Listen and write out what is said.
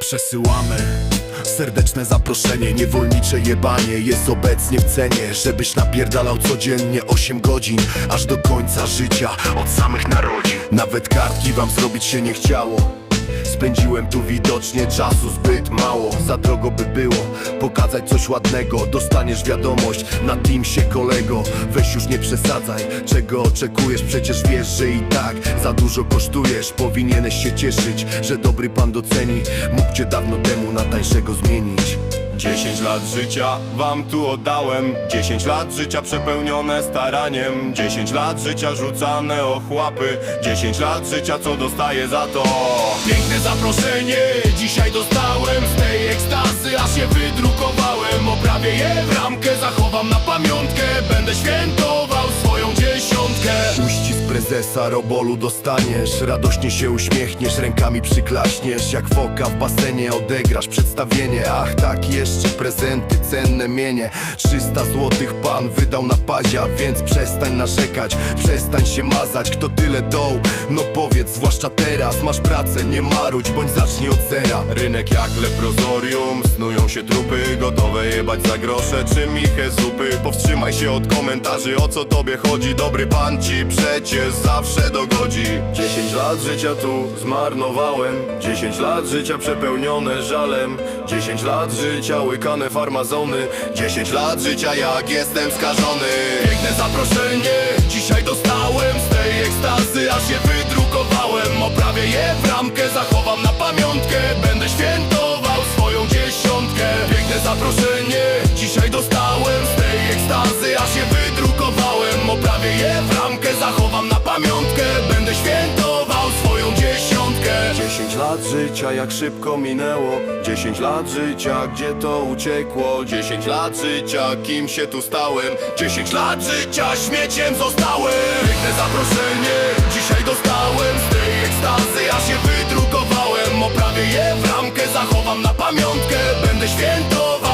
Przesyłamy Serdeczne zaproszenie, niewolnicze jebanie Jest obecnie w cenie Żebyś napierdalał codziennie 8 godzin Aż do końca życia, od samych narodzin. Nawet kartki wam zrobić się nie chciało Spędziłem tu widocznie czasu zbyt mało. Za drogo by było pokazać coś ładnego. Dostaniesz wiadomość na Teamsie kolego. Weź już nie przesadzaj, czego oczekujesz? Przecież wiesz, że i tak za dużo kosztujesz. Powinieneś się cieszyć, że dobry pan doceni. Mógł cię dawno temu na tańszego zmienić 10 lat życia wam tu oddałem. 10 lat życia przepełnione staraniem. 10 lat życia rzucane ochłapy 10 lat życia co dostaję za to? Piękne zaproszenie dzisiaj dostałem. Z tej ekstazy aż je wydrukowałem. Oprawię je w ramkę, zachowam na pamiątkę. Będę Uścisk prezesa robolu dostaniesz. Radośnie się uśmiechniesz, rękami przyklaśniesz. Jak foka w basenie odegrasz przedstawienie. Ach tak, jeszcze prezenty, cenne mienie. 300 złotych pan wydał na pazia Więc przestań narzekać, przestań się mazać Kto tyle dał, no powiedz Zwłaszcza teraz, masz pracę, nie marudź Bądź zacznij od zera. Rynek jak leprozorium, snują się trupy Gotowe jebać za grosze. Czy michę zupy Powstrzymaj się od komentarzy, o co tobie chodzi? Dobry pan ci przecież zawsze dogodzi 10 lat życia tu zmarnowałem 10 lat życia przepełnione żalem. 10 lat życia łykane farmazony 10 lat życia jak jestem skażony. Piękne zaproszenie dzisiaj dostałem Z tej ekstazy aż je wydrukowałem. Oprawię je w ramkę, zachowam na pamiątkę Będę świętował swoją dziesiątkę. Piękne zaproszenie dzisiaj dostałem Z tej ekstazy aż je wydrukowałem. Oprawię je w ramkę, lat życia jak szybko minęło. 10 lat życia, gdzie to uciekło? 10 lat życia, kim się tu stałem? 10 lat życia, śmieciem zostałem. Piękne zaproszenie dzisiaj dostałem. Z tej ekstazy aż je wydrukowałem. Oprawię je w ramkę, zachowam na pamiątkę. Będę święto